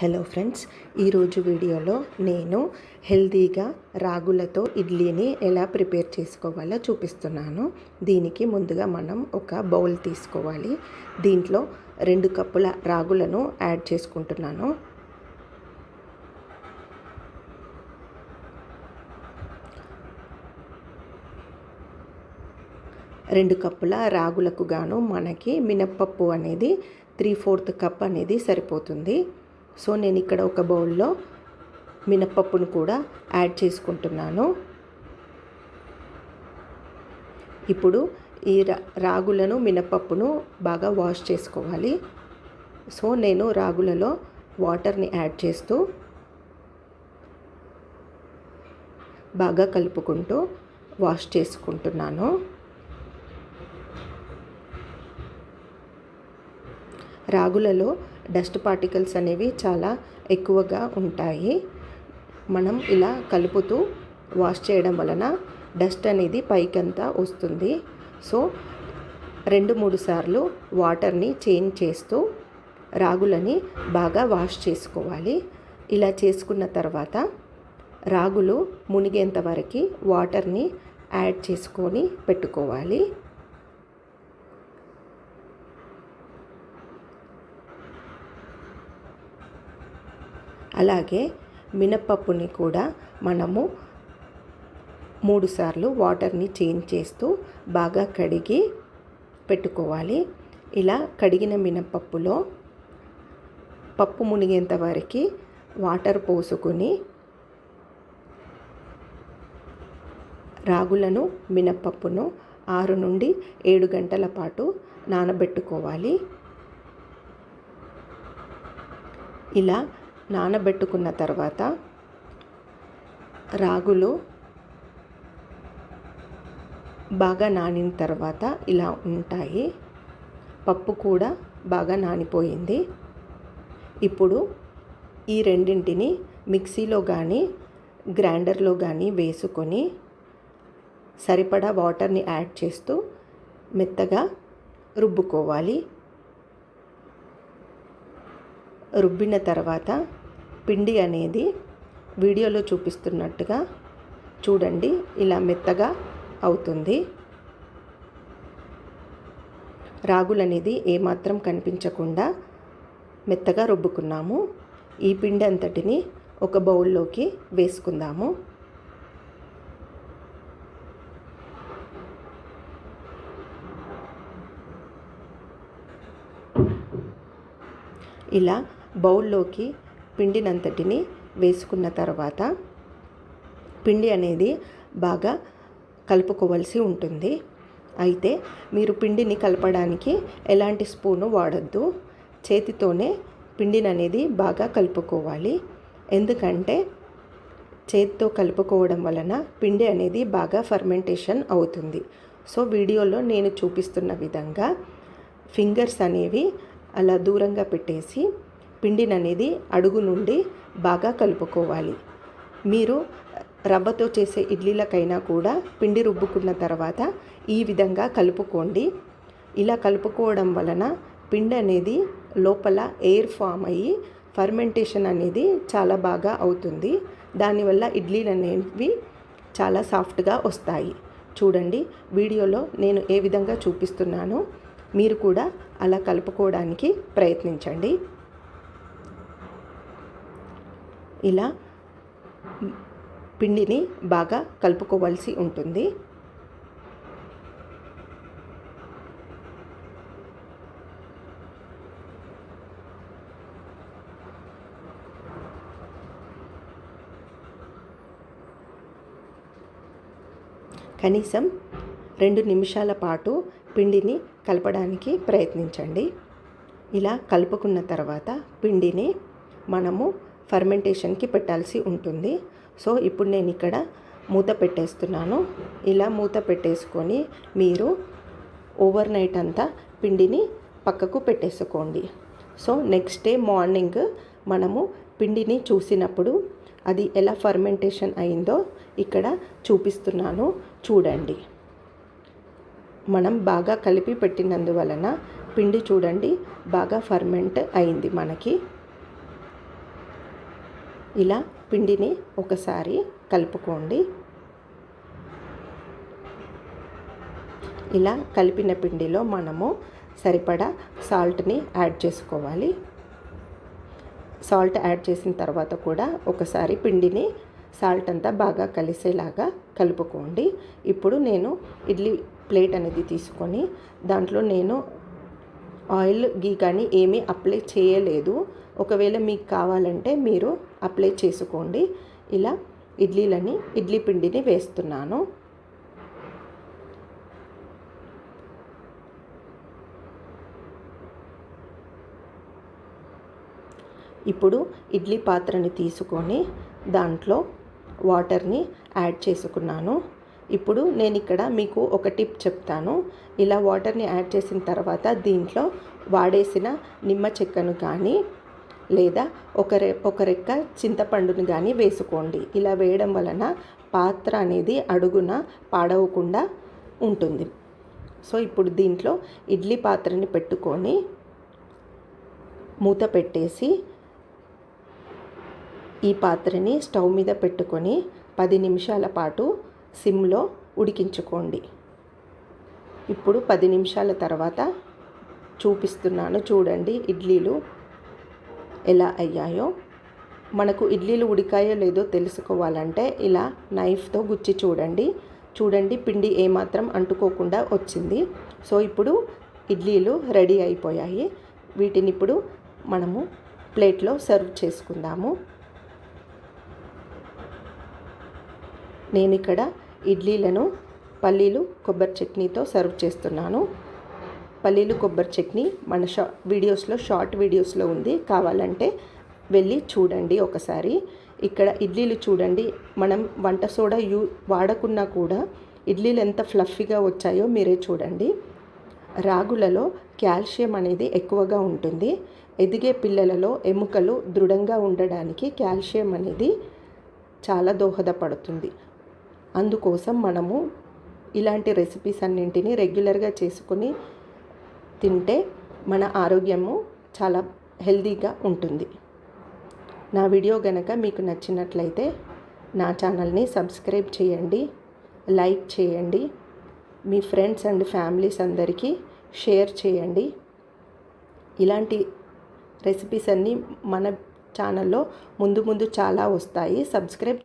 Hello friends ఈరోజు వీడియోలో నేను హెల్తీగా రాగులతో ఇడ్లీని ఎలా ప్రిపేర్ చేసుకోవాలో చూపిస్తున్నాను. దీనికి ముందుగా మనం ఒక బౌల్ తీసుకోవాలి. దీంట్లో రెండు కప్పుల రాగులను యాడ్ చేసుకుంటున్నాను. రెండు కప్పుల రాగులకు గాను మనకి మినప్పప్పు అనేది త్రీ ఫోర్త్ కప్ అనేది సరిపోతుంది. సో నేను ఇక్కడ ఒక బౌల్లో మినప్పప్పును కూడా యాడ్ చేసుకుంటున్నాను. ఇప్పుడు ఈ రాగులను మినప్పప్పును బాగా వాష్ చేసుకోవాలి. సో నేను రాగులలో వాటర్ని యాడ్ చేస్తూ బాగా కలుపుకుంటూ వాష్ చేసుకుంటున్నాను. రాగులలో డస్ట్ పార్టికల్స్ అనేవి చాలా ఎక్కువగా ఉంటాయి. మనం ఇలా కలుపుతూ వాష్ చేయడం వలన డస్ట్ అనేది పైకంతా వస్తుంది. సో రెండు మూడు సార్లు వాటర్ని చేంజ్ చేస్తూ రాగులని బాగా వాష్ చేసుకోవాలి. ఇలా చేసుకున్న తర్వాత రాగులు మునిగేంత వరకు వాటర్ని యాడ్ చేసుకొని పెట్టుకోవాలి. అలాగే మినప్పప్పుని కూడా మనము మూడుసార్లు వాటర్ని చేంజ్ చేస్తూ బాగా కడిగి పెట్టుకోవాలి. ఇలా కడిగిన మినప్పప్పులో పప్పు మునిగేంత వరకు వాటర్ పోసుకొని రాగులను మినప్పప్పును ఆరు నుండి ఏడు గంటల పాటు నానబెట్టుకోవాలి. ఇలా నానబెట్టుకున్న తర్వాత రాగులు బాగా నానిన తర్వాత ఇలా ఉంటాయి. పప్పు కూడా బాగా నానిపోయింది. ఇప్పుడు ఈ రెండింటిని మిక్సీలో కానీ గ్రైండర్లో కానీ వేసుకొని సరిపడా వాటర్ని యాడ్ చేస్తూ మెత్తగా రుబ్బుకోవాలి. రుబ్బిన తర్వాత పిండి అనేది వీడియోలో చూపిస్తున్నట్టుగా చూడండి ఇలా మెత్తగా అవుతుంది. రాగులు అనేది ఏమాత్రం కనిపించకుండా మెత్తగా రుబ్బుకున్నాము. ఈ పిండి అంతటిని ఒక బౌల్లోకి వేసుకుందాము. ఇలా బౌల్లోకి పిండినంతటిని వేసుకున్న తర్వాత పిండి అనేది బాగా కలుపుకోవాల్సి ఉంటుంది. అయితే మీరు పిండిని కలపడానికి ఎలాంటి స్పూను వాడద్దు. చేతితోనే పిండిని అనేది బాగా కలుపుకోవాలి. ఎందుకంటే చేతితో కలుపుకోవడం వలన పిండి అనేది బాగా ఫర్మెంటేషన్ అవుతుంది. సో వీడియోలో నేను చూపిస్తున్న విధంగా ఫింగర్స్ అనేవి అలా దూరంగా పెట్టేసి పిండిని అనేది అడుగు నుండి బాగా కలుపుకోవాలి. మీరు రవ్వతో చేసే ఇడ్లీలకైనా కూడా పిండి రుబ్బుకున్న తర్వాత ఈ విధంగా కలుపుకోండి. ఇలా కలుపుకోవడం వలన పిండి అనేది లోపల ఎయిర్ ఫామ్ అయ్యి ఫర్మెంటేషన్ అనేది చాలా బాగా అవుతుంది. దానివల్ల ఇడ్లీలు అనేవి చాలా సాఫ్ట్గా వస్తాయి. చూడండి వీడియోలో నేను ఏ విధంగా చూపిస్తున్నానో మీరు కూడా అలా కలుపుకోవడానికి ప్రయత్నించండి. ఇలా పిండిని బాగా కలుపుకోవాల్సి ఉంటుంది. కనీసం రెండు నిమిషాల పాటు పిండిని కలపడానికి ప్రయత్నించండి. ఇలా కలుపుకున్న తర్వాత పిండిని మనము ఫర్మెంటేషన్కి పెట్టాల్సి ఉంటుంది. సో ఇప్పుడు నేను ఇక్కడ మూత పెట్టేస్తున్నాను. ఇలా మూత పెట్టేసుకొని మీరు ఓవర్ నైట్ అంతా పిండిని పక్కకు పెట్టేసుకోండి. సో నెక్స్ట్ డే మార్నింగ్ మనము పిండిని చూసినప్పుడు అది ఎలా ఫర్మెంటేషన్ అయిందో ఇక్కడ చూపిస్తున్నాను. చూడండి. మనం బాగా కలిపి పెట్టినందువలన పిండి చూడండి బాగా ఫర్మెంట్ అయింది మనకి. ఇలా పిండిని ఒకసారి కలుపుకోండి. ఇలా కలిపిన పిండిలో మనము సరిపడా సాల్ట్ని యాడ్ చేసుకోవాలి. సాల్ట్ యాడ్ చేసిన తర్వాత కూడా ఒకసారి పిండిని సాల్ట్ అంతా బాగా కలిసేలాగా కలుపుకోండి. ఇప్పుడు నేను ఇడ్లీ ప్లేట్ అనేది తీసుకొని దాంట్లో నేను ఆయిల్ గీ కానీ ఏమీ అప్లై చేయలేదు. ఒకవేళ మీకు కావాలంటే మీరు అప్లై చేసుకోండి. ఇలా ఇడ్లీలని ఇడ్లీ పిండిని వేస్తున్నాను. ఇప్పుడు ఇడ్లీ పాత్రని తీసుకొని దాంట్లో వాటర్ని యాడ్ చేసుకున్నాను. ఇప్పుడు నేను ఇక్కడ మీకు ఒక టిప్ చెప్తాను. ఇలా వాటర్ని యాడ్ చేసిన తర్వాత దీంట్లో వాడేసిన నిమ్మ చెక్కను కానీ లేదా ఒక రె ఒక రెక్క చింతపండుని కానీ వేసుకోండి. ఇలా వేయడం వలన పాత్ర అనేది అడుగున పాడవకుండా ఉంటుంది. సో ఇప్పుడు దీంట్లో ఇడ్లీ పాత్రని పెట్టుకొని మూత పెట్టేసి ఈ పాత్రని స్టవ్ మీద పెట్టుకొని పది నిమిషాల పాటు సిమ్లో ఉడికించుకోండి. ఇప్పుడు పది నిమిషాల తర్వాత చూపిస్తున్నాను చూడండి ఇడ్లీలు ఎలా అయ్యాయో. మనకు ఇడ్లీలు ఉడికాయో లేదో తెలుసుకోవాలంటే ఇలా నైఫ్తో గుచ్చి చూడండి. చూడండి పిండి ఏమాత్రం అంటుకోకుండా వచ్చింది. సో ఇప్పుడు ఇడ్లీలు రెడీ అయిపోయాయి. వీటిని ఇప్పుడు మనము ప్లేట్లో సర్వ్ చేసుకుందాము. నేను ఇక్కడ ఇడ్లీలను పల్లీలు కొబ్బరి చట్నీతో సర్వ్ చేస్తున్నాను. పల్లీలు కొబ్బరి చట్నీ మన షా వీడియోస్లో షార్ట్ వీడియోస్లో ఉంది. కావాలంటే వెళ్ళి చూడండి ఒకసారి. ఇక్కడ ఇడ్లీలు చూడండి. మనం వంట సోడా యూ వాడకున్నా కూడా ఇడ్లీలు ఎంత ఫ్లఫీగా వచ్చాయో మీరే చూడండి. రాగులలో కాల్షియం అనేది ఎక్కువగా ఉంటుంది. ఎదిగే పిల్లలలో ఎముకలు దృఢంగా ఉండడానికి కాల్షియం అనేది చాలా దోహదపడుతుంది. అందుకోసం మనము ఇలాంటి రెసిపీస్ అన్నింటినీ రెగ్యులర్గా చేసుకుని తింటే మన ఆరోగ్యము చాలా హెల్తీగా ఉంటుంది. నా వీడియో గనక మీకు నచ్చినట్లయితే నా ఛానల్ని సబ్స్క్రైబ్ చేయండి లైక్ చేయండి మీ ఫ్రెండ్స్ అండ్ ఫ్యామిలీస్ అందరికీ షేర్ చేయండి. ఇలాంటి రెసిపీస్ అన్నీ మన ఛానల్లో ముందు ముందు చాలా వస్తాయి. సబ్స్క్రైబ్